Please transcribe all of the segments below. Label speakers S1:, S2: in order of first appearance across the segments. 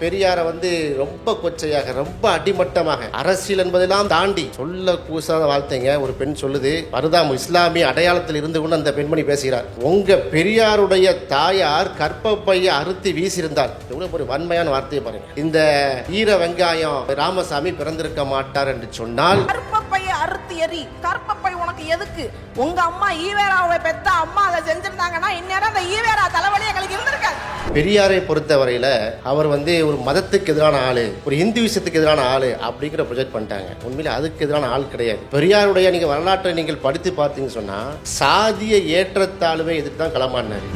S1: பெரியாரை வந்து ரொம்ப கொச்சையாக ரொம்ப அடிமட்டமாக அரசியல் என்பதெல்லாம் தாண்டி சொல்ல கூசாத வார்த்தைங்க. ஒரு பெண் சொல்லுது மருதாம் இஸ்லாமிய அடையாளத்தில் இருந்து கொண்டு அந்த பெண்மணி பேசுகிறார். உங்க பெரியாருடைய தாயார் கற்பப்பையை அறுத்து வீசியிருந்தார். எவ்வளவு ஒரு வன்மையான வார்த்தையை பாருங்க. இந்த ஈர வெங்காயம் ராமசாமி பிறந்திருக்க மாட்டார் என்று சொன்னால்
S2: அறுத்து எறி. கற்பப்பை உனக்கு எதுக்கு? உங்க அம்மா ஈவேராவை பெத்த அம்மா அதை செஞ்சிருந்தாங்கன்னா இந்நேரம் அந்த ஈவேரா தலைவலி எங்களுக்கு இருந்திருக்காது.
S1: பெரியாரை பொறுத்தவரையில அவர் வந்து ஒரு மதத்துக்கு எதிரான ஆளு ஒரு இந்துவிசத்துக்கு எதிரான ஆளு அப்படிங்கிற ப்ரொஜெக்ட் பண்ணிட்டாங்க. உண்மையில அதுக்கு எதிரான ஆள் கிடையாது. பெரியாருடைய நீங்க வரலாற்றை நீங்கள் படித்து பார்த்தீங்கன்னு சொன்னா சாதிய ஏற்றத்தாழ்வை எதிர்த்து தான் களமாடினாரு.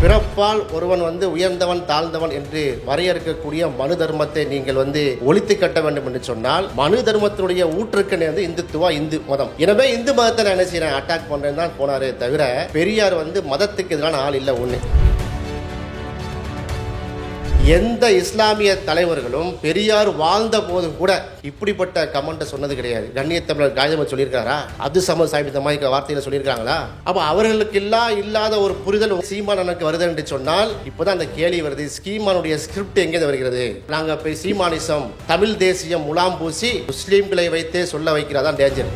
S1: பிறப்பால் ஒருவன் வந்து உயர்ந்தவன் தாழ்ந்தவன் என்று வரையறுக்கக்கூடிய மனு தர்மத்தை நீங்கள் வந்து ஒழித்து கட்ட வேண்டும் என்று சொன்னால் மனு தர்மத்தினுடைய ஊற்றுக்கணி வந்து இந்துத்துவா இந்து மதம். எனவே இந்து மதத்தை நான் என்ன செய்யறேன் அட்டாக் பண்றேன் தான் போனாரே தவிர பெரியார் வந்து மதத்துக்கு எதிரான ஆள் இல்லை ஒன்று எந்த இஸ்லாமிய தலைவர்களும் பெரியார் வாழ்ந்த போதும் கூட இப்படிப்பட்ட கமெண்ட்டை சொன்னது கிடையாது. கண்ணியத்தமிழர் காயதமர் சொல்லியிருக்காரா அது சம சாபித்த மாதிரி வார்த்தையில சொல்லியிருக்காங்களா அப்ப அவர்களுக்கு இல்லா இல்லாத ஒரு புரிதல் சீமான் எனக்கு வருது என்று சொன்னால் இப்போதான் அந்த கேள்வி வருது ஸ்கீமானுடைய ஸ்கிரிப்ட் எங்கே வருகிறது? நாங்க போய் சீமானிசம் தமிழ் தேசியம் முலாம் பூசி முஸ்லீம்களை வைத்தே சொல்ல வைக்கிறதா டேஞ்சர்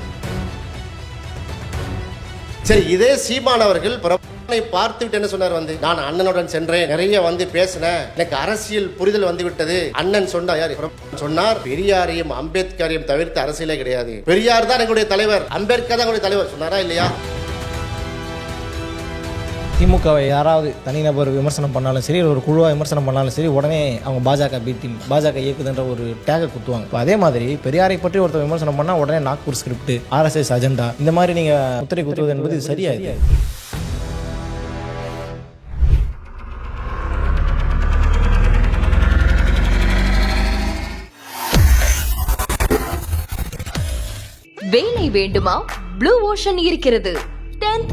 S1: சரி இதே சீமான் அவர்கள் பிரபலனை பார்த்துவிட்டு என்ன சொன்னார் வந்து. நான் அண்ணனுடன் சென்றேன். நிறைய வந்து பேசினேன். எனக்கு அரசியல் புரிதல் வந்து விட்டது அண்ணன் சொன்னா யார்? சொன்னார் பெரியாரையும் அம்பேத்கரையும் தவிர்த்து அரசியலே கிடையாது. பெரியார் தான் எங்களுடைய தலைவர். அம்பேத்கர் தான் எங்களுடைய தலைவர். சொன்னாரா இல்லையா?
S3: திமுகவை யாராவது தனிநபர் விமர்சனம் பண்ணாலும் சரி ஒரு குழுவாக விமர்சனம் பண்ணாலும் சரி உடனே அவங்க பாஜக பி டீம் பாஜக இயக்குதுன்ற ஒரு டேகை குத்துவாங்க. இப்போ அதே மாதிரி பெரியாரை பற்றி ஒருத்தர் விமர்சனம் பண்ணால் உடனே நாக்பூர் ஸ்கிரிப்ட் ஆர்எஸ்எஸ் அஜெண்டா இந்த மாதிரி நீங்கள் முத்திரை குத்துவது என்பது இது சரியா
S4: வேலை வேண்டுமா? ப்ளூ ஓஷன் இருக்கிறது. 10th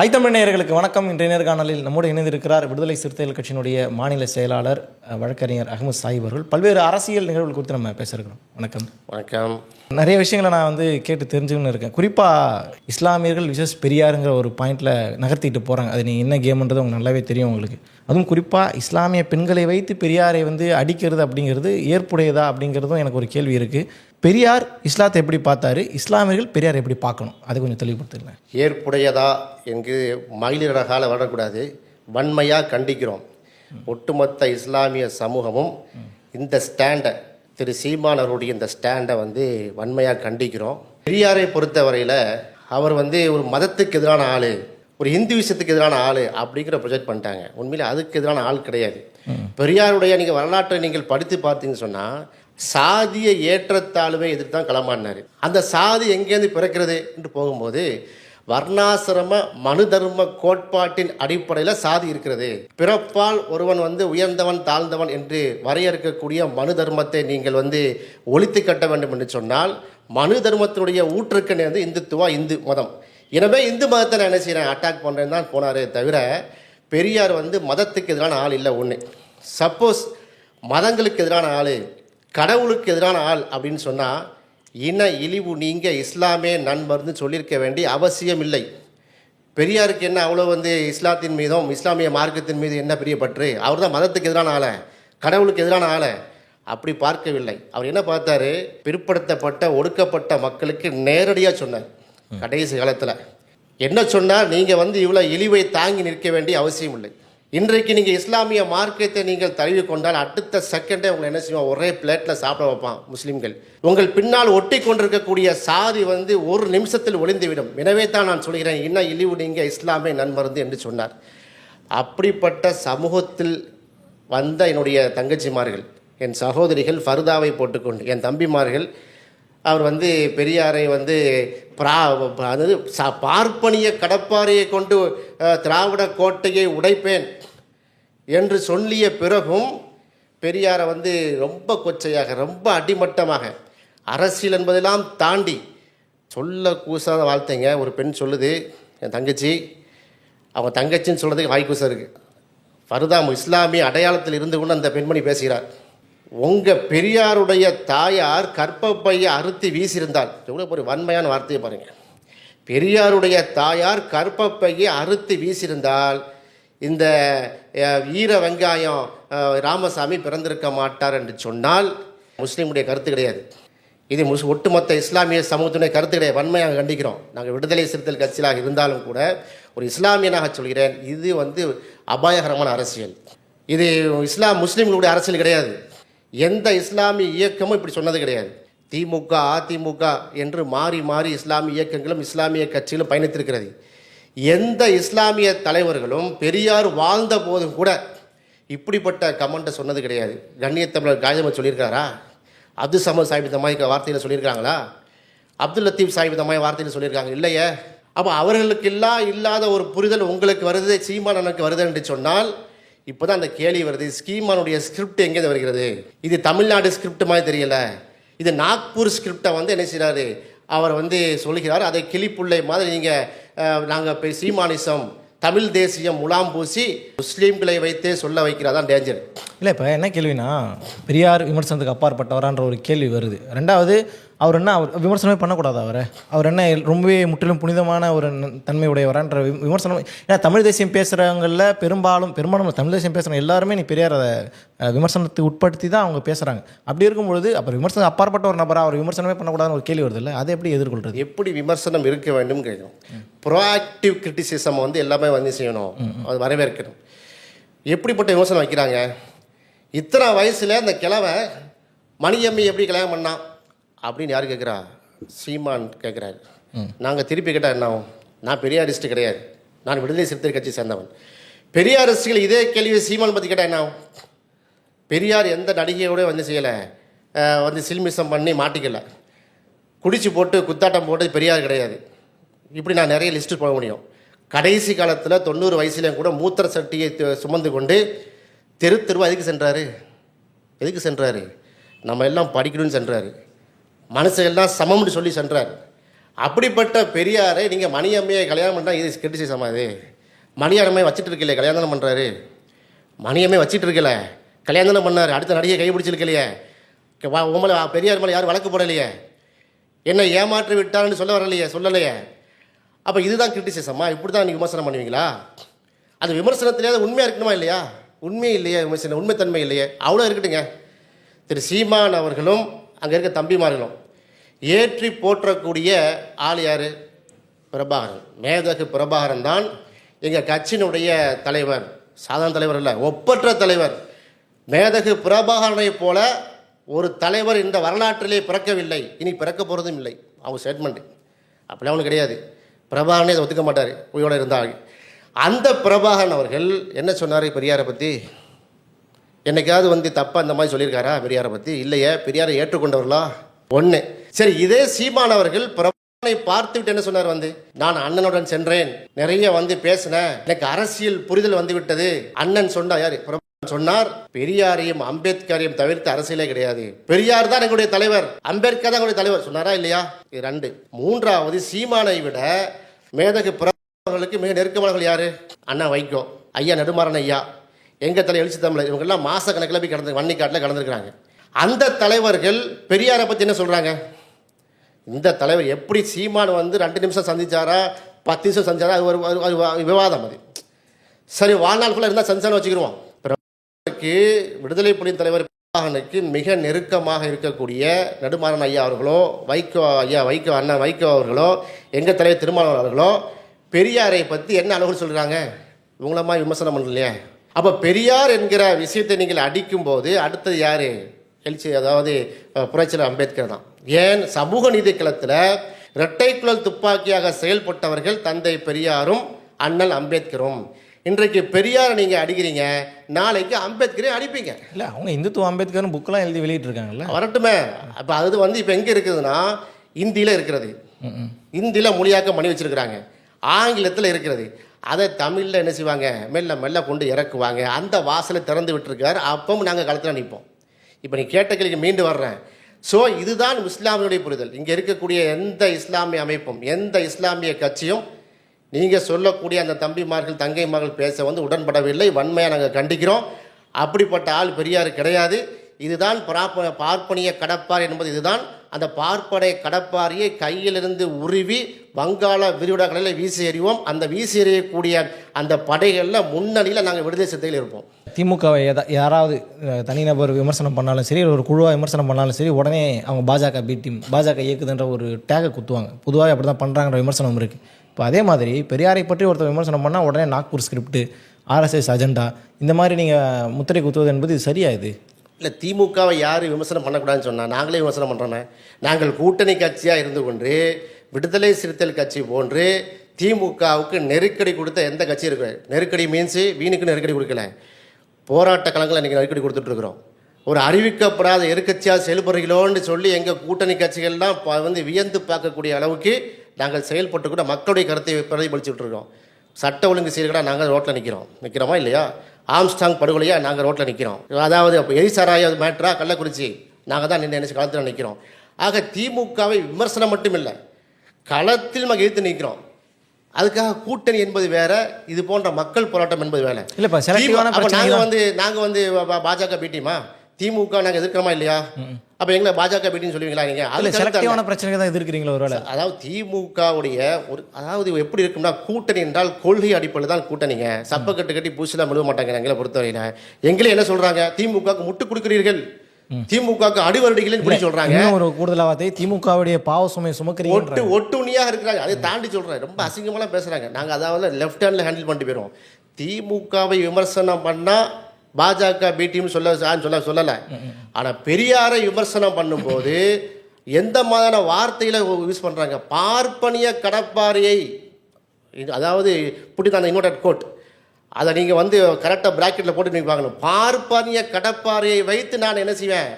S3: ஐத்தமிழ் நேயர்களுக்கு வணக்கம். இன்றைய நேர்காணலில் நம்மோடு இணைந்திருக்கிறார் விடுதலை சிறுத்தைகள் கட்சியினுடைய மாநில செயலாளர் வழக்கறிஞர் அகமது சாஹிப் அவர்கள். பல்வேறு அரசியல் நிகழ்வுகள் குறித்து நம்ம பேச இருக்கிறோம் வணக்கம்.
S1: வணக்கம்.
S3: நிறைய விஷயங்களை நான் வந்து கேட்டு தெரிஞ்சுக்கணும்னு இருக்கேன். குறிப்பாக இஸ்லாமியர்கள் விசேஷ் பெரியாருங்கிற ஒரு பாயிண்டில் நகர்த்திட்டு போகிறாங்க அது நீங்கள் என்ன கேம்ன்றது உங்களுக்கு நல்லாவே தெரியும் உங்களுக்கு. அதுவும் குறிப்பாக இஸ்லாமிய பெண்களை வைத்து பெரியாரை வந்து அடிக்கிறது அப்படிங்கிறது ஏற்புடையதா அப்படிங்கிறதும் எனக்கு ஒரு கேள்வி இருக்குது பெரியார் இஸ்லாத்தை எப்படி பார்த்தாரு? இஸ்லாமியர்கள் பெரியாரை எப்படி பார்க்கணும்? அதை கொஞ்சம் தெளிவுபடுத்துங்க
S1: ஏற்புடையதா என்று மகளிரகால வரக்கூடாது. வன்மையாக கண்டிக்கிறோம். ஒட்டுமொத்த இஸ்லாமிய சமூகமும் இந்த ஸ்டாண்டை திரு சீமானவருடைய இந்த ஸ்டாண்டை வந்து வன்மையாக கண்டிக்கிறோம். பெரியாரை பொறுத்தவரையில் அவர் வந்து ஒரு மதத்துக்கு எதிரான ஆள். ஒரு இந்துவிசத்துக்கு எதிரான ஆள் அப்படிங்கிற ப்ரொஜெக்ட் பண்ணிட்டாங்க. உண்மையில் அதுக்கு எதிரான ஆள் கிடையாது. பெரியாருடைய நீங்கள் வரலாற்றை நீங்கள் படித்து பார்த்தீங்கன்னு சொன்னால் சாதிய ஏற்றத்தாழ்வை எதிர்த்து தான் களமாடினார். அந்த சாதி எங்கேருந்து பிறக்கிறது என்று போகும்போது வர்ணாசிரம மனு தர்ம கோட்பாட்டின் அடிப்படையில் சாதி இருக்கிறது. பிறப்பால் ஒருவன் வந்து உயர்ந்தவன் தாழ்ந்தவன் என்று வரையறுக்கக்கூடிய மனு தர்மத்தை நீங்கள் வந்து ஒழித்து கட்ட வேண்டும் என்று சொன்னால் மனு தர்மத்தினுடைய ஊற்றுக்கணி வந்து இந்துத்துவா இந்து மதம். எனவே இந்து மதத்தை நான் என்ன செய்கிறேன் அட்டாக் பண்ணுறேன்னு தான் போனாரே தவிர பெரியார் வந்து மதத்துக்கு எதிரான ஆள் இல்லை ஒன்று சப்போஸ் மதங்களுக்கு எதிரான ஆள் கடவுளுக்கு எதிரான ஆள் அப்படின்னு சொன்னால் இன இழிவு நீங்க இஸ்லாமே நண்பர்னு சொல்லியிருக்க வேண்டிய அவசியம் இல்லை. பெரியாருக்கு என்ன அவ்வளோ வந்து இஸ்லாத்தின் மீதும் இஸ்லாமிய மார்க்கத்தின் மீது என்ன பெரிய பற்று? அவர் தான் மதத்துக்கு எதிரான ஆளை கடவுளுக்கு எதிரான ஆளை. அப்படி பார்க்கவில்லை. அவர் என்ன பார்த்தாரு? பிற்படுத்தப்பட்ட ஒடுக்கப்பட்ட மக்களுக்கு நேரடியாக சொன்னார். கடைசி காலத்தில். என்ன சொன்னால் நீங்கள் வந்து இவ்வளோ இழிவை தாங்கி நிற்க வேண்டிய அவசியம் இல்லை. இன்றைக்கு நீங்கள் இஸ்லாமிய மார்க்கத்தை நீங்கள் தழுவி கொண்டால் அடுத்த செகண்டே உங்களை என்ன செய்வோம் ஒரே பிளேட்டில் சாப்பிட வைப்பான் முஸ்லீம்கள். உங்கள் பின்னால் ஒட்டி கொண்டிருக்கக்கூடிய சாதி வந்து ஒரு நிமிஷத்தில் ஒளிந்துவிடும். எனவே தான் நான் சொல்கிறேன் இன்னும் இழிவு நீங்கள் இஸ்லாமே நன்மருந்து என்று சொன்னார். அப்படிப்பட்ட சமூகத்தில் வந்த என்னுடைய தங்கச்சிமார்கள் என் சகோதரிகள் ஃபர்தாவை போட்டுக்கொண்டு என் தம்பிமார்கள் அவர் வந்து பெரியாரை வந்து பிரா அதாவது ச- பார்ப்பனிய கடப்பாறையை கொண்டு திராவிட கோட்டையை உடைப்பேன் என்று சொல்லிய பிறகும் பெரியாரை வந்து ரொம்ப கொச்சையாக ரொம்ப அடிமட்டமாக அரசியல் என்பதெல்லாம் தாண்டி சொல்ல கூசாத வாழ்த்தைங்க ஒரு பெண் சொல்லுது என் தங்கச்சி அவங்க தங்கச்சின்னு சொல்கிறதுக்கு வாய்க்கூசம் இருக்குது ஃபர்தாம் இஸ்லாமிய அடையாளத்தில் இருந்து கொண்டு அந்த பெண்மணி பேசுகிறார். உங்கள் பெரியாருடைய தாயார் கற்பப்பையை அறுத்து வீசியிருந்தால் எவ்வளோ ஒரு வன்மையான வார்த்தையை பாருங்கள் பெரியாருடைய தாயார் கற்பப்பையை அறுத்து வீசியிருந்தால் இந்த ஈர வெங்காயம் ராமசாமி பிறந்திருக்க மாட்டார் என்று சொன்னால் முஸ்லீமுடைய கருத்து கிடையாது. இது முஸ் ஒட்டுமொத்த இஸ்லாமிய சமூகத்தினுடைய கருத்து கிடையாது. வன்மையாக கண்டிக்கிறோம். நாங்கள் விடுதலை சிறுத்தைகள் கட்சியாக இருந்தாலும் கூட ஒரு இஸ்லாமியனாக சொல்கிறேன். இது வந்து அபாயகரமான அரசியல். இது இஸ்லாம் முஸ்லீம்களுடைய அரசியல் கிடையாது. எந்த இஸ்லாமிய இயக்கமும் இப்படி சொன்னது கிடையாது. திமுக அதிமுக என்று மாறி மாறி இஸ்லாமிய இயக்கங்களும் இஸ்லாமிய கட்சிகளும் பயணித்திருக்கிறது. எந்த இஸ்லாமிய தலைவர்களும் பெரியார் வாழ்ந்த போதும் கூட இப்படிப்பட்ட கமெண்ட்டை சொன்னது கிடையாது. கண்ணியத்தமிழர் காயமர் சொல்லியிருக்காரா அப்துல் சமத் சாஹிப் இந்த மாதிரி வார்த்தையில் சொல்லியிருக்காங்களா அப்துல் லத்தீப் சாஹிப் இந்த மாதிரி வார்த்தையில் சொல்லியிருக்காங்க. இல்லையே. அப்போ அவர்களுக்கெல்லாம் இல்லாத ஒரு புரிதல் உங்களுக்கு வருது சீமானனுக்கு வருது என்று சொன்னால் இப்போ தான் அந்த கேள்வி வருது ஸ்கீமானுடைய ஸ்கிரிப்ட் எங்கேருந்து வருகிறது? இது தமிழ்நாடு ஸ்கிரிப்ட் மாதிரி தெரியல. இது நாக்பூர் ஸ்கிரிப்டை வந்து என்ன செய்கிறாரு அவர் வந்து சொல்கிறார் அதை கிளிப்புள்ளை மாதிரி நீங்கள் நாங்கள் இப்போ சீமானிசம் தமிழ் தேசியம் முலாம் பூசி முஸ்லீம்களை வைத்தே சொல்ல வைக்கிறதான் டேஞ்சர்
S3: இல்லை இப்போ என்ன கேள்வினா பெரியார் விமர்சனத்துக்கு அப்பாற்பட்டவரான்ற ஒரு கேள்வி வருது. ரெண்டாவது அவர் என்ன அவர் விமர்சனமே பண்ணக்கூடாது அவரை. அவர் என்ன ரொம்பவே முற்றிலும் புனிதமான ஒரு ந- தன்மை உடையவரான்ற வி- விமர்சனம். ஏன்னா தமிழ் தேசியம் பேசுகிறவங்களில் பெரும்பாலும் பெரும்பாலும் தமிழ் தேசியம் பேசுகிற எல்லாருமே நீ பெரியார் விமர்சனத்துக்கு உட்படுத்தி தான் அவங்க பேசுகிறாங்க அப்படி இருக்கும்பொழுது அப்புறம் விமர்சனம் அப்பாற்பட்ட ஒரு நபரா அவர் விமர்சனமே பண்ணக்கூடாதுன்னு ஒரு கேள்வி வருது இல்லை? அதை எப்படி எதிர்கொள்கிறது
S1: எப்படி விமர்சனம் இருக்க வேண்டும் கேட்கணும் ப்ரோஆக்டிவ் கிரிட்டிசிசம் வந்து எல்லாமே வந்து செய்யணும். அது வரவேற்கணும். எப்படிப்பட்ட விமர்சனம் வைக்கிறாங்க? இத்தனை வயசில் அந்த கிழவை மணியம்மி எப்படி கல்யாணம் பண்ணான்? அப்படின்னு யார் கேட்குறா சீமான் கேட்குறாரு நாங்கள் திருப்பி கேட்டால் என்ன ஆகும்? நான் பெரியாரிஸ்ட் கிடையாது. நான் விடுதலை சிறுத்தை கட்சி சேர்ந்தவன். பெரியாரிஸ்டுகள் இதே கேள்வி சீமான் பற்றி கேட்டால் என்ன ஆகும்? பெரியார் எந்த நடிகையோட வந்து செய்யலை. வந்து சில்மிசம் பண்ணி மாட்டிக்கல. குடிச்சு போட்டு குத்தாட்டம் போட்டு பெரியார் கிடையாது. இப்படி நான் நிறைய லிஸ்ட்டு போக முடியும். கடைசி காலத்தில் தொண்ணூறு வயசுலேயும் கூட மூத்திர சட்டியை சுமந்து கொண்டு தெரு தெருவாக எதுக்கு சென்றார்? எதுக்கு சென்றார்? நம்ம எல்லாம் படிக்கணும்னு சென்றார். மனசெல்லாம் சமம்னு சொல்லி சென்றார். அப்படிப்பட்ட பெரியாரை நீங்கள் மணியம்மையை கல்யாணம் பண்ணால் இது கிரிட்டிசிசமா இது. மணியம்மையை வச்சுட்டு இருக்கலையே கல்யாணம் பண்ணுறாரு மணியம்மை வச்சுட்டு இருக்கல கல்யாணம் பண்ணார் அடுத்த நடிகை கைப்பிடிச்சிருக்கலையே உங்களை பெரியார் மேலே யாரும் வழக்கு போடலையே. என்னை ஏமாற்றி விட்டார்னு சொல்ல வரலையே சொல்லலையே. அப்போ இதுதான் கிரிட்டிசிசமா இப்படி தான் நீங்கள் விமர்சனம் பண்ணுவீங்களா? அந்த விமர்சனத்திலே அது உண்மையாக இருக்கணுமா இல்லையா? உண்மை இல்லையா விமர்சனம் உண்மைத்தன்மை இல்லையே. அவ்வளோ இருக்கட்டுங்க. திரு சீமான் அவர்களும் அங்கே இருக்க தம்பிமார்களும் ஏற்றி போற்றக்கூடிய ஆள் யார்? பிரபாகரன். மேதகு பிரபாகரன் தான் எங்கள் கட்சியினுடைய தலைவர். சாதாரண தலைவர் இல்லை ஒப்பற்ற தலைவர். மேதகு பிரபாகரனைப் போல ஒரு தலைவர் இந்த வரலாற்றிலே பிறக்கவில்லை. இனி பிறக்க போகிறதும் இல்லை. அவங்க ஸ்டேட்மெண்ட் அப்படிலாம் அவனுக்கு கிடையாது. பிரபாகரனே அதை ஒத்துக்க மாட்டார். உயிரோடு இருந்தால் அந்த பிரபாகரன் அவர்கள் என்ன சொன்னார்? பெரியாரை பற்றி என்னைக்காவது வந்து தப்பாக இந்த மாதிரி சொல்லியிருக்காரா பெரியாரை பற்றி இல்லையே பெரியாரை ஏற்றுக்கொண்டவர்களா? ஒன்று சரி இதே சீமானவர்கள் பிரபாகரனை பார்த்துவிட்டு என்ன சொன்னார் வந்து? நான் அண்ணனுடன் சென்றேன். நிறைய வந்து பேசினேன். எனக்கு அரசியல் புரிதல் வந்து விட்டது. அண்ணன் சொன்னா யார்? சொன்னார் பெரியாரையும் அம்பேத்கரையும் தவிர்த்து அரசியலே கிடையாது. பெரியார் தான் எங்களுடைய தலைவர். அம்பேத்கர் தான் எங்களுடைய தலைவர். சொன்னாரா இல்லையா? இது ரெண்டு. மூன்றாவது சீமானை விட மேதகு பிரபாகரனுக்கு மிக நெருக்கமானவர்கள் யாரு? அண்ணா வைகோ. ஐயா நெடுமாறன் ஐயா. எங்கள் தலை எழுச்சி தமிழர் இவங்கெல்லாம் மாச கணக்கில் போய் கடந்து வன்னிக்காட்டில் கலந்துருக்காங்க அந்த தலைவர்கள் பெரியாரை பற்றி என்ன சொல்கிறாங்க இந்த தலைவர் எப்படி சீமான் வந்து ரெண்டு நிமிஷம் சந்திச்சாரா பத்து நிமிஷம் சந்திச்சாரா அது ஒரு விவாதம் அது. சரி வாழ்நாள் ஃபுல்லாக இருந்தால் சந்திச்சான்னு வச்சுக்கிடுவோம் பிரபாகரனுக்கு விடுதலை புலியின் தலைவர் பிரபாகரனுக்கு மிக நெருக்கமாக இருக்கக்கூடிய நெடுமாறன் ஐயா அவர்களோ வைகோ ஐயா வைகோ அண்ணன் வைகோ அவர்களோ எங்கள் தலைவர் திருமாவளவன் அவர்களோ பெரியாரை பற்றி என்ன அளவு சொல்கிறாங்க இவங்களமா விமர்சனம் பண்ணலையே. அப்போ பெரியார் என்கிற விஷயத்தை நீங்கள் அடிக்கும்போது அடுத்தது யார்? எழுச்சி அதாவது அஹ், புரட்சியாளர் அம்பேத்கர் தான். ஏன்? சமூக நீதி களத்தில் இரட்டைக்குழல் துப்பாக்கியாக செயல்பட்டவர்கள் தந்தை பெரியாரும் அண்ணல் அம்பேத்கரும். இன்றைக்கு பெரியாரை நீங்கள் அடிக்கிறீங்க நாளைக்கு அம்பேத்கரையும் அடிப்பீங்க.
S3: இல்லை அவங்க இந்துத்துவ அம்பேத்கர்னு புக்கெல்லாம் எழுதி வெளியிட்டிருக்காங்கல்ல.
S1: வரட்டுமே. அப்போ அது வந்து இப்போ எங்கே இருக்குதுன்னா இந்தியில் இருக்கிறது. இந்தியில் மொழியாக்கம் பண்ணி வச்சிருக்கிறாங்க. ஆங்கிலத்தில் இருக்கிறது. அதை தமிழில் என்ன செய்வாங்க? மெல்ல மெல்ல கொண்டு இறக்குவாங்க. அந்த வாசலை திறந்து விட்டுருக்கார். அப்பவும் நாங்கள் களத்தில் நிற்போம். இப்போ நீ கேட்ட கேள்விக்கு மீண்டு வர்றேன். ஸோ இதுதான் இஸ்லாமியுடைய புரிதல். இங்கே இருக்கக்கூடிய எந்த இஸ்லாமிய அமைப்பும் எந்த இஸ்லாமிய கட்சியும் நீங்கள் சொல்லக்கூடிய அந்த தம்பிமார்கள் தங்கைமார்கள் பேச வந்து உடன்படவில்லை. வன்மையாக நாங்கள் கண்டிக்கிறோம். அப்படிப்பட்ட ஆள் பெரியார் கிடையாது. இதுதான் பராப்ப பார்ப்பனிய கடப்பார் என்பது. இதுதான் அந்த பார்ப்படை கடப்பாரியை கையிலிருந்து உருவி வங்காள விரிகுடா வீசி எறிவோம். அந்த வீசி எறியக்கூடிய அந்த படைகளில் முன்னணியில் நாங்கள் விடுதலை சிறுத்தைகள் இருப்போம்.
S3: திமுகவை எதா யாராவது தனிநபர் விமர்சனம் பண்ணாலும் சரி ஒரு குழுவாக விமர்சனம் பண்ணாலும் சரி உடனே அவங்க பாஜக பி டீம் பாஜக இயக்குதுன்ற ஒரு டேகை குத்துவாங்க. பொதுவாக அப்படி தான் பண்ணுறாங்கிற விமர்சனம் இருக்குது இப்போ அதே மாதிரி பெரியாரை பற்றி ஒருத்தர் விமர்சனம் பண்ணால் உடனே நாக்பூர் ஸ்கிரிப்ட் ஆர்எஸ்எஸ் அஜெண்டா இந்த மாதிரி நீங்கள் முத்திரை குத்துவது என்பது இது சரியா இது?
S1: இல்லை திமுகவை யார் விமர்சனம் பண்ணக்கூடாதுன்னு சொன்னால் நாங்களே விமர்சனம் பண்ணுறோமே நாங்கள் கூட்டணி கட்சியாக இருந்து கொண்டு விடுதலை சிறுத்தைகள் கட்சி போன்று திமுகவுக்கு நெருக்கடி கொடுத்த எந்த கட்சி இருக்கு? நெருக்கடி மீன்ஸு வீணுக்கு நெருக்கடி கொடுக்கல. போராட்ட களங்களை இன்றைக்கி நெருக்கடி கொடுத்துட்ருக்குறோம் ஒரு அறிவிக்கப்படாத எதிர்கட்சியாக செயல்படுகிறோன்னு சொல்லி எங்கள் கூட்டணி கட்சிகள்லாம் வந்து வியந்து பார்க்கக்கூடிய அளவுக்கு நாங்கள் செயல்பட்டு கூட மக்களுடைய கருத்தை பிரதிபலிச்சுட்ருக்கோம் சட்ட ஒழுங்கு சீர்கேடாக நாங்கள் ரோட்டில் நிற்கிறோம் நிற்கிறோமா இல்லையா? ஆம்ஸ்டாங் படுகொலையாக நாங்கள் ரோட்டில் நிற்கிறோம் அதாவது அப்போ எரிசாராய மேட்ரா கள்ளக்குறிச்சி நாங்கள் தான் நின்று நினைச்சு களத்தில் நிற்கிறோம் ஆக திமுகவை விமர்சனம் மட்டும் இல்லை களத்தில் நம்ம எதிர்த்து நிற்கிறோம் அதுக்காக கூட்டணி என்பது வேற இது போன்ற மக்கள் போராட்டம் என்பது வேற.
S3: இல்லைப்பா, செலக்டிவான
S1: திமு- அப்ப
S3: பிரச்சனை
S1: நாங்க
S3: தான்.
S1: வந்து நாங்க வந்து பாஜக பீட்டிமா திமுக நாங்க எதிர்க்கிறோமா இல்லையா? அப்ப எங்களை பாஜக பீட்டின்னு சொல்லுவீங்களா நீங்க?
S3: இல்லை
S1: அது கருத்து அல்ல.
S3: செலக்டிவான பிரச்சனைக்கு தான் எதிர்க்கிறீங்களோ ஒரு
S1: அதாவது திமுகவுடைய ஒரு அதாவது எப்படி இருக்கும்னா கூட்டணி என்றால் கொள்கை அடிப்படையில் தான் கூட்டணிங்க. சப்ப கட்டு கட்டி பூசிலாம் விழுவ மாட்டாங்க எங்களை பொறுத்தவரையில. எங்களே என்ன சொல்றாங்க? திமுகவுக்கு முட்டு கொடுக்கிறீர்கள். திமுகவுக்கு அடிவருடிகள் இப்படி சொல்றாங்க.
S3: ஒரு கூடுதல் வார்த்தை திமுகவுடைய பாவ சுமை சுமக்கிறீங்க
S1: ஒட்டு ஒட்டுணியாக இருக்கிறாங்க. அதை தாண்டி சொல்றேன். ரொம்ப அசிங்கமாலாம் பேசுறாங்க. நாங்க அதாவது லெஃப்ட் ஹேண்ட்ல ஹேண்டில் பண்ணிட்டு போயிடுவோம். திமுகவை விமர்சனம் பண்ணா பாஜக பி சொல்ல சொல்ல சொல்லலை. ஆனால் பெரியாரை விமர்சனம் பண்ணும்போது எந்த மாதிரியான வார்த்தையில் யூஸ் பண்ணுறாங்க பார்ப்பனிய கடப்பாரியை அதாவது புட்டி அந்த இன்னொரு கோட் அதை நீங்கள் வந்து கரெக்டாக ப்ராக்கெட்டில் போட்டு நீங்கள் பார்க்கணும். பார்ப்பனிய கடப்பாரியை வைத்து நான் என்ன செய்வேன்?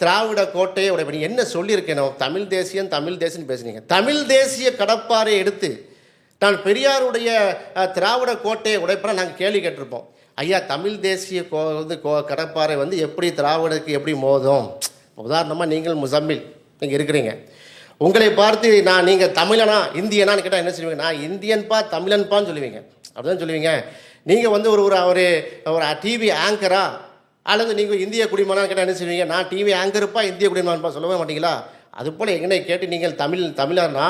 S1: திராவிட கோட்டையை உடைய நீங்கள் என்ன சொல்லியிருக்கேனோ தமிழ் தேசியம் தமிழ் தேசியம் பேசுனீங்க. தமிழ் தேசிய கடப்பாறையை எடுத்து நான் பெரியாருடைய திராவிட கோட்டையை உடைப்பட நாங்கள் கேள்வி கேட்டிருப்போம். ஐயா தமிழ் தேசிய கோ வந்து கோ கடற்பாறை வந்து எப்படி திராவிடருக்கு எப்படி மோதும்? உதாரணமாக நீங்கள் முசம்மில் நீங்கள் இருக்கிறீங்க. உங்களை பார்த்து நான் நீங்கள் தமிழனா இந்தியனான்னு கேட்டால் என்ன சொல்லுவீங்க? நான் இந்தியன்பா தமிழன்பான்னு சொல்லுவீங்க. அப்படிதான் சொல்லுவீங்க. நீங்கள் வந்து ஒரு ஒரு ஒரு ஒரு டிவி ஆங்கரா அல்லது நீங்கள் இந்திய குடிமகனான்னு கேட்டால் என்ன சொல்லுவீங்க? நான் டிவி ஆங்கருப்பா இந்திய குடிமகன்ப்பா சொல்லவே மாட்டீங்களா? அதுபோல் எங்கனை கேட்டு நீங்கள் தமிழ் தமிழர்னா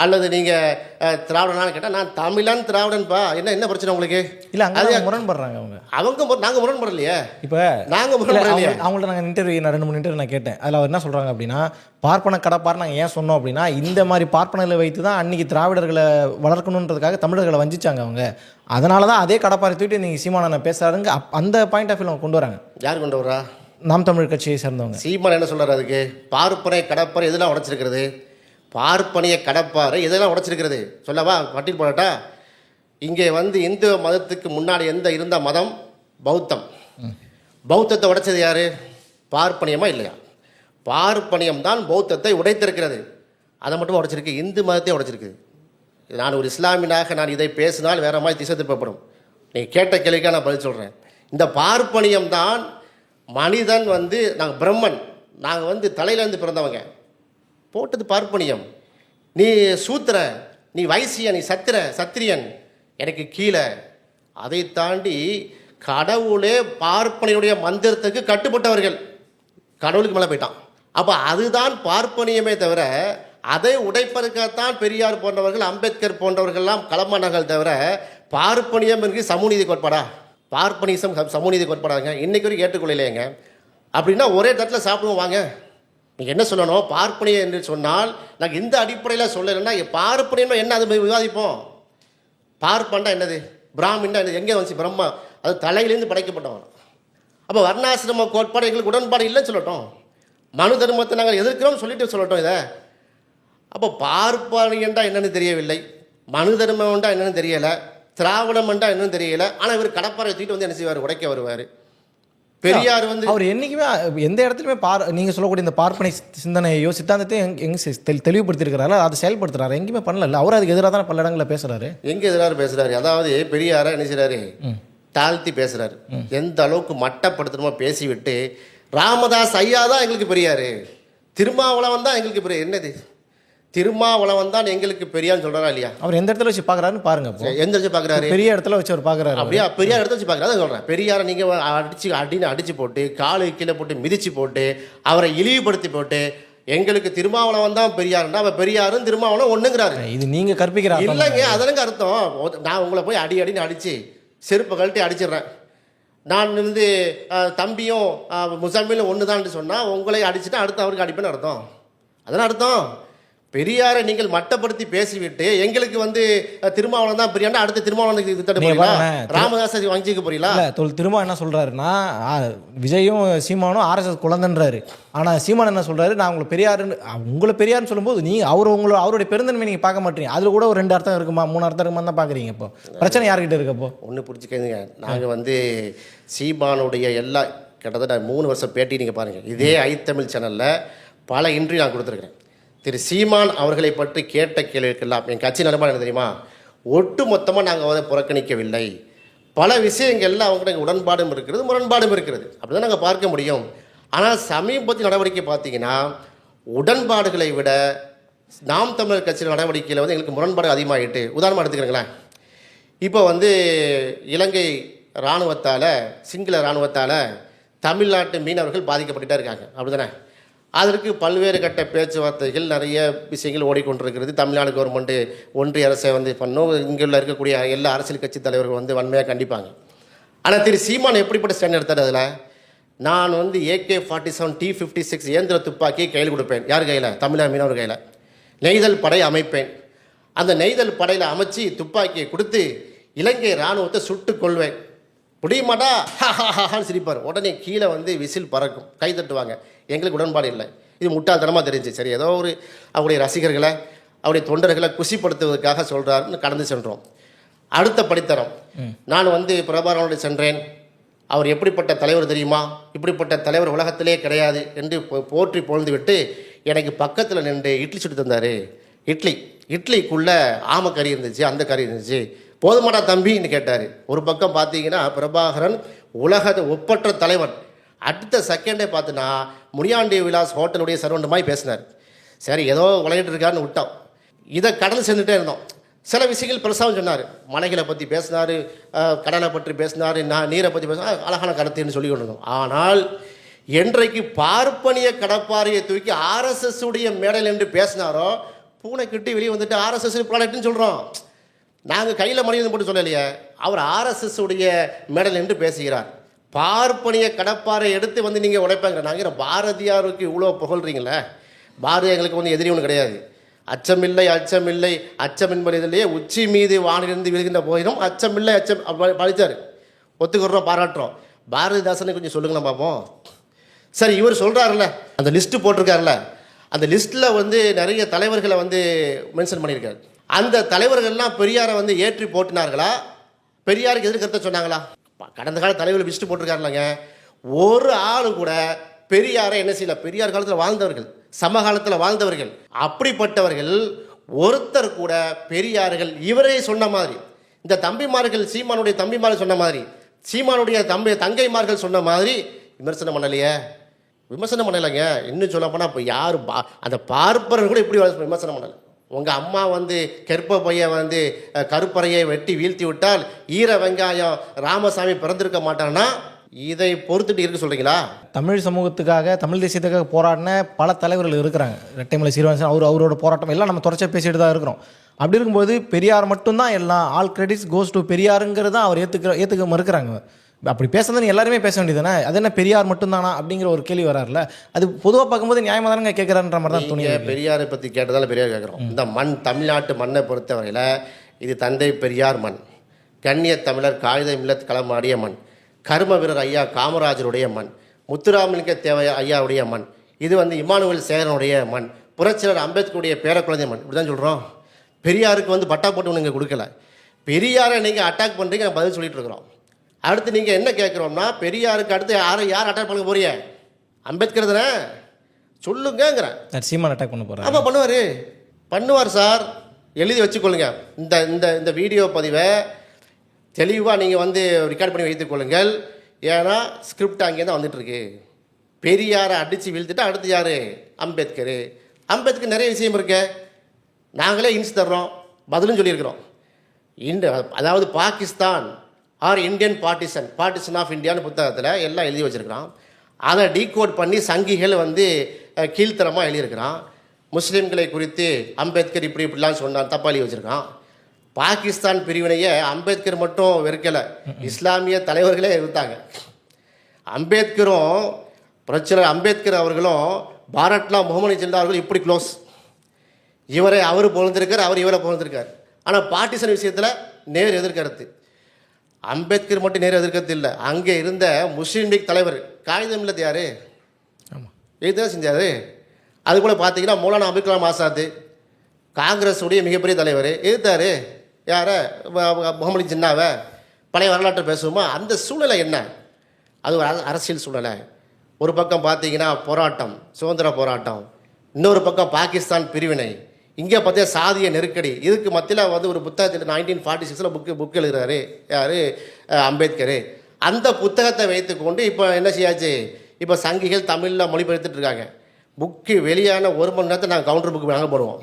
S1: அல்லது நீங்கள் திராவிடனான்னு கேட்டால் நான் தமிழன் திராவிடன்பா? என்ன என்ன பிரச்சனை உங்களுக்கு?
S3: இல்லை அங்கே முரண்படுறாங்க அவங்க.
S1: அவங்க மு- நாங்க முரண்படலையே?
S3: இப்போ
S1: நாங்க முரண்படலையே?
S3: அவங்கள்ட்ட நாங்கள் இன்டர்வியூ நான் ரெண்டு மூணு இன்டர்வியூ நான் கேட்டேன். அதில் அவர் என்ன சொல்கிறாங்க அப்படின்னா பார்ப்பன கடப்பார் நாங்கள் ஏன் சொன்னோம் அப்படின்னா இந்த மாதிரி பார்ப்பனர்களை வைத்து தான் அன்னைக்கு திராவிடர்களை வளர்க்கணுன்றதுக்காக தமிழர்களை வஞ்சிச்சாங்க அவங்க. அதனால தான் அதே கடப்பாரை தூக்கிட்டு நீங்கள் சீமானனை பேசுறாருங்க. அப்- அந்த பாயிண்ட் ஆஃப் வியூ அவங்க கொண்டு வராங்க.
S1: யார் கொண்டு வரா
S3: நாம் தமிழ் கட்சியை சேர்ந்தவங்க.
S1: சீமான் என்ன சொல்றாரு அதுக்கு? பார்ப்பனை கடப்பாறை எதெல்லாம் உடைச்சிருக்கிறது? பார்ப்பனைய கடப்பாறை எதெல்லாம் உடைச்சிருக்கிறது? சொல்லவா? பட்டியல் போடட்டா? இங்கே வந்து இந்து மதத்துக்கு முன்னாடி எந்த இருந்த மதம்? பௌத்தம். பௌத்தத்தை உடைச்சது யாரு? பார்ப்பனியமா இல்லையா? பார்ப்பனியம் தான் பௌத்தத்தை உடைத்திருக்கிறது. அதை மட்டும் உடைச்சிருக்கு. இந்து மதத்தை உடைச்சிருக்கு. நான் ஒரு இஸ்லாமியனாக நான் இதை பேசினால் வேற மாதிரி திசை திருப்பப்படும். நீ கேட்ட கேள்விக்காக நான் பதில் சொல்கிறேன் இந்த பார்ப்பனியம் தான் மனிதன் வந்து நாங்கள் பிரம்மன். நாங்கள் வந்து தலையிலேருந்து பிறந்தவங்க. போட்டது பார்ப்பனியம். நீ சூத்திர நீ வைசிய நீ சத்திர சத்திரியன் எனக்கு கீழே. அதை தாண்டி கடவுளே பார்ப்பனியுடைய மந்திரத்துக்கு கட்டுப்பட்டவர்கள். கடவுளுக்கு மேலே போயிட்டான். அப்போ அதுதான் பார்ப்பனியமே தவிர அதை உடைப்பதற்காகத்தான் பெரியார் போன்றவர்கள் அம்பேத்கர் போன்றவர்கள்லாம் களமானார்கள் தவிர பார்ப்பனியம் என்று சமூகநீதி கோட்பாடா? பார்ப்பனிசம் சமூநீதி சமூகநீதி கோட்பாடாங்க. இன்றைக்கு வரைக்கும் ஏற்றுக்கொள்ளலையேங்க. அப்படின்னா ஒரே தட்டில் சாப்பிடுவோம் வாங்க. நீங்கள் என்ன சொல்லணும்? பார்ப்பனிய என்று சொன்னால் நாங்கள் இந்த அடிப்படையில் சொல்லலைன்னா பார்ப்பனியம்னா என்ன? அது போய் விவாதிப்போம். பார்ப்பண்டா என்னது? பிராமின்னா என்னது? எங்கே வந்துச்சு? பிரம்மா. அது தலையிலேருந்து படைக்கப்பட்டவன். அப்போ வர்ணாசிரம கோட்பாடு எங்களுக்கு உடன்பாடு இல்லைன்னு சொல்லட்டும். மனு தர்மத்தை நாங்கள் எதிர்க்கிறோம் சொல்லிட்டு சொல்லட்டும் இதை. அப்போ பார்ப்பானியண்டா என்னென்னு தெரியவில்லை. மனு தர்மம்டா என்னென்னு தெரியலை. திராவிடம்ண்டா என்னன்னு தெரியலை. ஆனால் இவர் கடப்பாறை தூக்கிட்டு வந்து என்ன செய்வார்? உடைக்க வருவார். பெரியார் வந்து
S3: அவர் என்றைக்குமே எந்த இடத்துலையுமே பார் நீங்கள் சொல்லக்கூடிய இந்த பார்ப்பனை சிந்தனையோ சித்தாந்தத்தை எங்க எங்க தெளி தெளிவுபடுத்தியிருக்கிறாரு அதை செயல்படுத்துறாரு. எங்கேயுமே பண்ணல அவர் அதுக்கு எதிராக தான் பல இடங்களில் பேசுறாரு.
S1: எங்க எதிராக பேசுறாரு? அதாவது பெரியார என்ன செய்றாரு? தாழ்த்தி பேசுறாரு. எந்த அளவுக்கு மட்டப்படுத்தணுமோ பேசிவிட்டு ராமதாஸ் ஐயா தான் எங்களுக்கு பெரியாரு. திருமாவளவன் தான் எங்களுக்கு பெரிய என்னது? திருமாவளவன் தான் எங்களுக்கு பெரியான்னு சொல்கிறாரா இல்லையா?
S3: அவர் எந்த இடத்துல வச்சு பார்க்குறாருன்னு பாருங்க
S1: எந்த வச்சு பார்க்குறாரு?
S3: பெரிய இடத்துல வச்சு அவர் பார்க்குறாரு
S1: அப்படியா? பெரியார் எடுத்து வச்சு பார்க்குறேன் அதான் சொல்கிறேன் பெரியாரை நீங்கள் அடிச்சு அடின்னு அடிச்சு போட்டு காலு கீழே போட்டு மிதிச்சு போட்டு அவரை இழிவுபடுத்தி போட்டு எங்களுக்கு திருமாவளவன் தான் பெரியாருன்னா அவன் பெரியாரும் திருமாவளவன் ஒண்ணுங்கிறாரு.
S3: இது நீங்க கற்பிக்கிற அர்த்தம்
S1: இல்லைங்க அதனங்க அர்த்தம். நான் உங்களை போய் அடி அடின்னு அடிச்சு செருப்பை கழட்டி அடிச்சிடுறேன். நான் வந்து தம்பியும் முசாமிலும் ஒன்று தான் சொன்னால் உங்களை அடிச்சுட்டு அடுத்து அவருக்கு அடிப்பேன்னு அர்த்தம். அதான அர்த்தம்? பெரியாரை நீங்கள் மட்டப்படுத்தி பேசிவிட்டு எங்களுக்கு வந்து அஹ், திருமாவளவன் தான் பெரியாண்டா அடுத்து திருமாவளவனுக்கு தட்ட
S3: நீங்க
S1: போறீங்களா? ராமதாசை வஞ்சிக்க போறீங்களா?
S3: தொல் திரும்ப என்ன சொல்றாருன்னா விஜயும் சீமானும் ஆர்எஸ்எஸ் குழந்தைன்றாரு. ஆனா சீமான் என்ன சொல்றாரு நான் உங்களை பெரியாருன்னு உங்களை பெரியாருன்னு சொல்லும்போது நீ அவர் உங்களை அவருடைய பெருந்தன்மை நீங்க பார்க்க மாட்டீங்க. அதுல கூட ஒரு ரெண்டு அர்த்தம் இருக்குமா மூணு அர்த்தம் இருக்குமா தான் பாக்குறீங்க இப்போ. பிரச்சனை யார்கிட்ட இருக்கு அப்போ
S1: ஒன்று புரிஞ்சுக்கங்க நாங்கள் வந்து சீமானுடைய எல்லா கிட்டத்தட்ட மூணு வருஷம் பேட்டி நீங்கள் பாருங்கள் இதே ஐ தமிழ் சேனலில் பல இன்ட்ரி நான் கொடுத்துருக்கிறேன். திரு சீமான் அவர்களை பற்றி கேட்ட கேள்விக்கெல்லாம் என் கட்சி நிலைமை என்ன தெரியுமா? ஒட்டு மொத்தமாக நாங்கள் அதை புறக்கணிக்கவில்லை. பல விஷயங்களில் அவங்களுக்கு உடன்பாடும் இருக்கிறது முரண்பாடும் இருக்கிறது. அப்படி தான் நாங்கள் பார்க்க முடியும். ஆனால் சமீபத்திய நடவடிக்கை பார்த்தீங்கன்னா உடன்பாடுகளை விட நாம் தமிழர் கட்சியின் நடவடிக்கையில் வந்து எங்களுக்கு முரண்பாடு அதிகமாகிட்டு உதாரணமாக எடுத்துக்கிறீங்களேன். இப்போ வந்து இலங்கை இராணுவத்தால் சிங்கள இராணுவத்தால் தமிழ்நாட்டு மீனவர்கள் பாதிக்கப்பட்டுட்டே இருக்காங்க. அப்படி தானே அதற்கு பல்வேறு கட்ட பேச்சுவார்த்தைகள் நிறைய விஷயங்கள் ஓடிக்கொண்டிருக்கிறது. தமிழ்நாடு கவர்மெண்ட்டு ஒன்றிய அரசை வந்து பண்ணும். இங்கே உள்ள இருக்கக்கூடிய எல்லா அரசியல் கட்சி தலைவர்கள் வந்து வன்மையாக கண்டிப்பாங்க. ஆனால் திரு சீமான் எப்படிப்பட்ட ஸ்டாண்ட் எடுத்தார் அதில்? நான் வந்து AK forty seven T fifty six இயந்திர துப்பாக்கியை கையில் கொடுப்பேன். யார் கையில்? தமிழக மீனவர் கையில். நெய்தல் படை அமைப்பேன். அந்த நெய்தல் படையில் அமைச்சு துப்பாக்கியை கொடுத்து இலங்கை இராணுவத்தை சுட்டு கொள்வேன் முடியுமாடா? ஹான்னு சிரிப்பார். உடனே கீழே வந்து விசில் பறக்கும். கை தட்டுவாங்க. எங்களுக்கு உடன்பாடு இல்லை. இது முட்டாள்தனமாக தெரிஞ்சு. சரி ஏதோ ஒரு அவருடைய ரசிகர்களை அவருடைய தொண்டர்களை குஷிப்படுத்துவதற்காக சொல்கிறாருன்னு கடந்து சென்றோம். அடுத்த படித்தரம். நான் வந்து பிரபாகரனோடு சென்றேன். அவர் எப்படிப்பட்ட தலைவர் தெரியுமா? இப்படிப்பட்ட தலைவர் உலகத்திலே கிடையாது என்று போற்றி பொழுது விட்டு எனக்கு பக்கத்தில் நின்று இட்லி சுட்டு தந்தார். இட்லி. இட்லிக்குள்ளே ஆமக்கறி இருந்துச்சு அந்த கறி இருந்துச்சு. போதுமாடா தம்பின்னு கேட்டார். ஒரு பக்கம் பார்த்தீங்கன்னா பிரபாகரன் உலக ஒப்பற்ற தலைவன். அடுத்த செகண்டே பார்த்தினா முனியாண்டி விலாஸ் ஹோட்டலுடைய சர்வண்டமாய் பேசினார். சரி ஏதோ விளையாட்டு இருக்கான்னு விட்டோம். இதை கடந்து செஞ்சுட்டே இருந்தோம். சில விஷயங்கள் பெருசாகவும் சொன்னார். மலைகளை பற்றி பேசினார் கடலை பற்றி பேசினார் நான் நீரை பற்றி பேசினார் அழகான கருத்துன்னு சொல்லி கொண்டிருந்தோம். ஆனால் என்றைக்கு பார்ப்பனிய கடப்பாறையை தூக்கி ஆர்எஸ்எஸ் உடைய மேடையில் என்று பேசினாரோ பூனை கிட்டி வெளியே வந்துட்டு ஆர்எஸ்எஸ் ப்ராடக்ட்னு சொல்கிறோம் நாங்கள் கையில் மணியம் போட்டு சொல்லலையே அவர் ஆர்எஸ்எஸ் உடைய மெடல் என்று பேசுகிறார். பார்ப்பனிய கடப்பாறை எடுத்து வந்து நீங்கள் உடைப்பாங்க நாங்கள் பாரதியாருக்கு இவ்வளோ புகழ்றீங்களே? பாரதி எங்களுக்கு வந்து எதிரி ஒன்றும் கிடையாது. அச்சமில்லை அச்சமில்லை அச்சம் என்பதிலேயே உச்சி மீது வானிலிருந்து விழுகின்ற போதிலும் அச்சமில்லை அச்சம் பழித்தார். படித்தார் ஒத்துக்கிறோம் பாராட்டுறோம். பாரதிதாசனை கொஞ்சம் சொல்லுங்களேன் பார்ப்போம் சரி இவர் சொல்கிறாருல்ல அந்த லிஸ்ட்டு போட்டிருக்காருல்ல அந்த லிஸ்ட்டில் வந்து நிறைய தலைவர்களை வந்து மென்ஷன் பண்ணியிருக்காரு. அந்த தலைவர்கள்லாம் பெரியாரை வந்து ஏற்றி போட்டினார்களா? பெரியாருக்கு எதிர்த்து சொன்னாங்களா? கடந்த கால தலைவர்கள் லிஸ்ட்டு போட்டிருக்காருலங்க ஒரு ஆளு கூட பெரியாரை என்ன செய்யல? பெரியார் காலத்தில் வாழ்ந்தவர்கள் சமகாலத்தில் வாழ்ந்தவர்கள். அப்படிப்பட்டவர்கள் ஒருத்தர் கூட பெரியார்கள் இவரே சொன்ன மாதிரி இந்த தம்பிமார்கள் சீமானுடைய தம்பிமார்கள் சொன்ன மாதிரி சீமானுடைய தம்பி தங்கைமார்கள் சொன்ன மாதிரி விமர்சனம் பண்ணலையே? விமர்சனம் பண்ணலைங்க. இன்னும் சொல்ல போனால் இப்போ யார் பா அந்த பார்ப்பரர் கூட இப்படி விமர்சனம் பண்ணலை. உங்கள் அம்மா வந்து கெற்ப பையன் வந்து கருப்பறையை வெட்டி வீழ்த்தி விட்டால் ஈர வெங்காயம் ராமசாமி பிறந்திருக்க மாட்டான்னா இதை பொறுத்துட்டு இருக்கு சொல்கிறீங்களா
S3: தமிழ் சமூகத்துக்காக தமிழ் தேசியத்துக்காக போராடின பல தலைவர்கள் இருக்கிறாங்க. ரெட்டைமலை சீர்வாசன் அவர் அவரோட போராட்டம் எல்லாம் நம்ம தொடர்ச்சியாக பேசிட்டு தான் இருக்கிறோம். அப்படி இருக்கும்போது பெரியார் மட்டும்தான் எல்லாம் ஆல் கிரெடிட்ஸ் கோஸ் டு பெரியாருங்கிறது தான் அவர் ஏற்றுக்க ஏற்றுக்க மறுக்கிறாங்க அப்படி பேசுறது எல்லாருமே பேச வேண்டியதுதானே? அது என்ன பெரியார் மட்டும்தானா அப்படிங்கிற ஒரு கேள்வி வராருல? அது பொதுவாக பார்க்கும்போது நியாயமாக தானங்க கேட்குறான்ற மாதிரி தான் துணியாக
S1: பெரியாரை பற்றி கேட்டதால பெரியார் கேட்குறோம் இந்த மண் தமிழ்நாட்டு மண்ணை பொறுத்தவரையில் இது தந்தை பெரியார் மண். கண்ணிய தமிழர் காகித மில்லத் களமாடிய மண். கர்ம வீரர் ஐயா காமராஜருடைய மண். முத்துராமலிங்க தேவை ஐயாவுடைய மண். இது வந்து இமானுவேல் சேகரனுடைய மண். புரட்சியாளர் அம்பேத்கருடைய பேரக்குழந்தை மண். இப்படி தான் சொல்கிறோம் பெரியாருக்கு வந்து பட்டா போட்டு நீங்கள் கொடுக்கல. பெரியாரை நீங்கள் அட்டாக் பண்ணுறீங்க நான் பதில் சொல்லிட்டு இருக்கிறோம். அடுத்து நீங்கள் என்ன கேட்குறோம்னா பெரியாருக்கு அடுத்து யாரை யார் அட்டாக் பண்ண போறீங்க? அம்பேத்கர் தானே? சொல்லுங்கங்கிறேன்.
S3: சீமான் அட்டாக் பண்ண போகிறாரு
S1: ஆமாம் பண்ணுவார். பண்ணுவார் சார். எழுதி வச்சுக்கொள்ளுங்க. இந்த இந்த இந்த வீடியோ பதிவை தெளிவாக நீங்கள் வந்து ரெக்கார்ட் பண்ணி வைத்துக் கொள்ளுங்கள். ஏன்னா ஸ்கிரிப்ட் அங்கே தான் வந்துட்டுருக்கு. பெரியாரை அடித்து வீழ்த்திட்டு அடுத்து யார்? அம்பேத்கர். அம்பேத்கர் நிறைய விஷயம் இருக்கு. நாங்களே இன்ஸ் தர்றோம். பதிலும் சொல்லியிருக்கிறோம். இந்த அதாவது Pakistan or Indian partition partition of இந்தியான்னு புத்தகத்தில் எல்லாம் எழுதி வச்சுருக்கிறான். அதை டீகோட் பண்ணி சங்கிகள் வந்து கீழ்த்தரமாக எழுதியிருக்கிறான். முஸ்லீம்களை குறித்து அம்பேத்கர் இப்படி இப்படிலாம் சொன்னான் தப்பா எழுதி வச்சுருக்கான். பாகிஸ்தான் பிரிவினையை அம்பேத்கர் மட்டும் வெறுக்கலை. இஸ்லாமிய தலைவர்களே இருந்தாங்க அம்பேத்கரும் பிரச்சனை அம்பேத்கர் அவர்களும் பாரட்லா முகமது ஜில்லா அவர்கள் இப்படி க்ளோஸ் இவரை அவர் புகழ்ந்திருக்கார் அவர் இவரை புகழ்ந்திருக்கார். ஆனால் பார்ட்டிசன் விஷயத்தில் நேர் எதிர்கருத்து. அம்பேத்கர் மட்டும் நேர் எதிர்க்கருத்து இல்லை. அங்கே இருந்த முஸ்லீம் லீக் தலைவர் காகிதம் இல்லது யார்?
S3: ஆமாம்
S1: இதுதான் செஞ்சார்? அதுபோல் பார்த்தீங்கன்னா மௌலானா அபுல் கலாம் ஆசாத் காங்கிரஸ் உடைய மிகப்பெரிய தலைவர். எதிர்த்தாரு யாரை? முகமது ஜின்னாவை? பழைய வரலாற்றை பேசுவோமா? அந்த சூழ்நிலை என்ன? அது ஒரு அர- அரசியல் சூழ்நிலை. ஒரு பக்கம் பார்த்தீங்கன்னா போராட்டம் சுதந்திர போராட்டம். இன்னொரு பக்கம் பாகிஸ்தான் பிரிவினை. இங்கே பார்த்தா சாதிய நெருக்கடி. இதுக்கு மத்தியில் வந்து ஒரு புத்தகத்தில் நைன்டீன் ஃபார்ட்டி சிக்ஸில் புக்கு புக் எழுதுறாரு. யார்? அம்பேத்கர். அந்த புத்தகத்தை வைத்துக்கொண்டு இப்போ என்ன செய்யாச்சு? இப்போ சங்கிகள் தமிழில் மொழிபெயர்த்துட்டு இருக்காங்க. புக்கு வெளியான ஒரு மணி நேரத்தில் நாங்கள் கவுண்டர் புக்கு நாங்கள் போடுவோம்.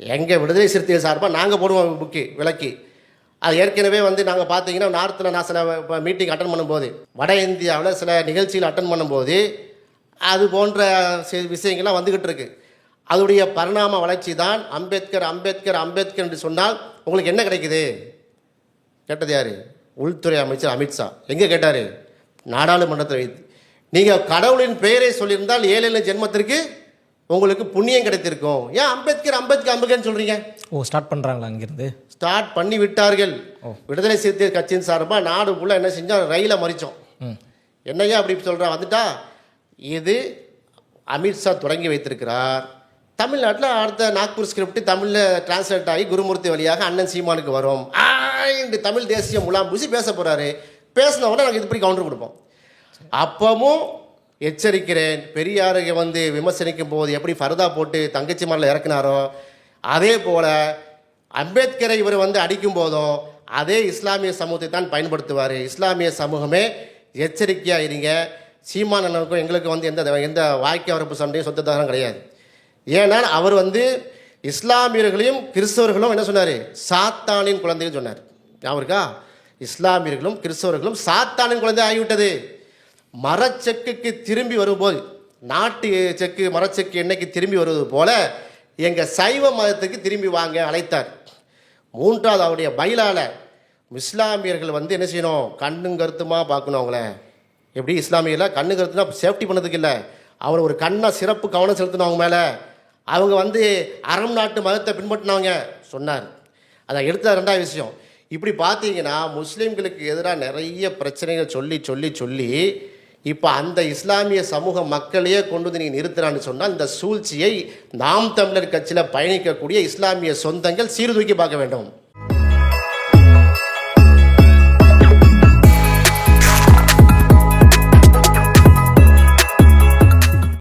S1: எங்கள் விடுதலை சிறுத்தைகள் சார்பாக நாங்கள் போடுவோம் புக்கு விளக்கி. அது ஏற்கனவே வந்து நாங்கள் பார்த்தீங்கன்னா நார்த்தில் நான் சில இப்போ மீட்டிங் அட்டன் பண்ணும்போது வட இந்தியாவில் சில நிகழ்ச்சிகள் அட்டன் பண்ணும்போது அது போன்ற விஷயங்கள்லாம் வந்துக்கிட்டு இருக்குது அதோடைய பரிணாம வளர்ச்சி தான் அம்பேத்கர் அம்பேத்கர் அம்பேத்கர் என்று சொன்னால் உங்களுக்கு என்ன கிடைக்குது? கேட்டது யார்? உள்துறை அமைச்சர் அமித்ஷா எங்கே கேட்டார்? நாடாளுமன்றத்தில் வைத்து. நீங்கள் கடவுளின் பெயரை சொல்லியிருந்தால் ஏழு ஏழு ஜென்மத்திற்கு உங்களுக்கு புண்ணியம் கிடைத்திருக்கும். ஏன் அம்பேத்கர் அம்பேத்கர் அம்பேத்கர்னு சொல்கிறீங்க
S3: ஓ ஸ்டார்ட் பண்ணுறாங்களா அங்கேருந்து?
S1: ஸ்டார்ட் பண்ணி விட்டார்கள். விடுதலை சிறுத்தை கட்சியின் சார்பாக நாடு ஃபுல்லாக என்ன செஞ்சோம் ரயிலை மறிச்சோம்.
S3: ம்.
S1: என்னையா அப்படி சொல்கிறா வந்துட்டா இது அமித்ஷா தொடங்கி வைத்திருக்கிறார். தமிழ்நாட்டில் அடுத்த நாக்பூர் ஸ்கிரிப்ட் தமிழில் டிரான்ஸ்லேட் ஆகி குருமூர்த்தி வழியாக அண்ணன் சீமானுக்கு வரும். ஆண்டு தமிழ் தேசிய முலாம் பூசி பேச போகிறாரு பேசின உடனே நாங்கள் இது இப்படி கவுண்டர் கொடுப்போம். அப்பவும் எச்சரிக்கிறேன் பெரியாருக்கு வந்து விமர்சனிக்கும் போது எப்படி ஃபர்தா போட்டு தங்கச்சி மாரில் இறக்குனாரோ அதே போல் அம்பேத்கரை இவர் வந்து அடிக்கும் போதும் அதே இஸ்லாமிய சமூகத்தை தான் பயன்படுத்துவார். இஸ்லாமிய சமூகமே எச்சரிக்கையாக இருங்க. சீமான் அண்ணனுக்கும் எங்களுக்கு வந்து எந்த எந்த வாய்க்கு வரப்பு சண்டையும் சொத்ததாரம் கிடையாது. ஏன்னால் அவர் வந்து இஸ்லாமியர்களையும் கிறிஸ்தவர்களும் என்ன சொன்னார்? சாத்தானின் குழந்தைன்னு சொன்னார். ஞாபகம் இருக்கா? இஸ்லாமியர்களும் கிறிஸ்தவர்களும் சாத்தானின் குழந்தை ஆகிவிட்டது. மரச்செக்குக்கு திரும்பி வரும்போது நாட்டு செக்கு மரச்செக்கு என்னைக்கு திரும்பி வருவது போல எங்கள் சைவ மதத்துக்கு திரும்பி வாங்க அழைத்தார். மூன்றாவது அவருடைய பயிலால் இஸ்லாமியர்கள் வந்து என்ன செய்யணும்? கண்ணும் கருத்துமா பார்க்கணும் அவங்கள. எப்படி? இஸ்லாமியர்ல கண்ணு கருத்துனா சேஃப்டி பண்ணதுக்கு இல்லை. அவர் ஒரு கண்ணை சிறப்பு கவனம் செலுத்தணும் அவங்க மேலே. அவங்க வந்து அறம் நாட்டு மதத்தை பின்பற்றினவங்க சொன்னார். அதை எடுத்த ரெண்டாவது விஷயம். இப்படி பார்த்தீங்கன்னா முஸ்லீம்களுக்கு எதிராக நிறைய பிரச்சனைகள் சொல்லி சொல்லி சொல்லி இப்போ அந்த இஸ்லாமிய சமூக மக்களையே கொண்டு வந்து நீங்கள் நிறுத்துறான்னு சொன்னால் இந்த சூழ்ச்சியை நாம் தமிழர் கட்சியில் பயணிக்கக்கூடிய இஸ்லாமிய சொந்தங்கள் சீர்தூக்கி பார்க்க வேண்டும்.